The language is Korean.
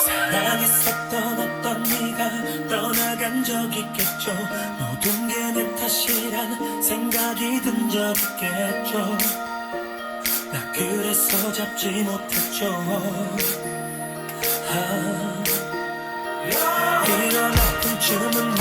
사랑했었던 어떤 네가 떠나간 적 있겠죠? 모든 게 내 탓이란 생각이 든 적 있겠죠? 나 그래서 잡지 못했죠. 아, 이런 아픔쯤은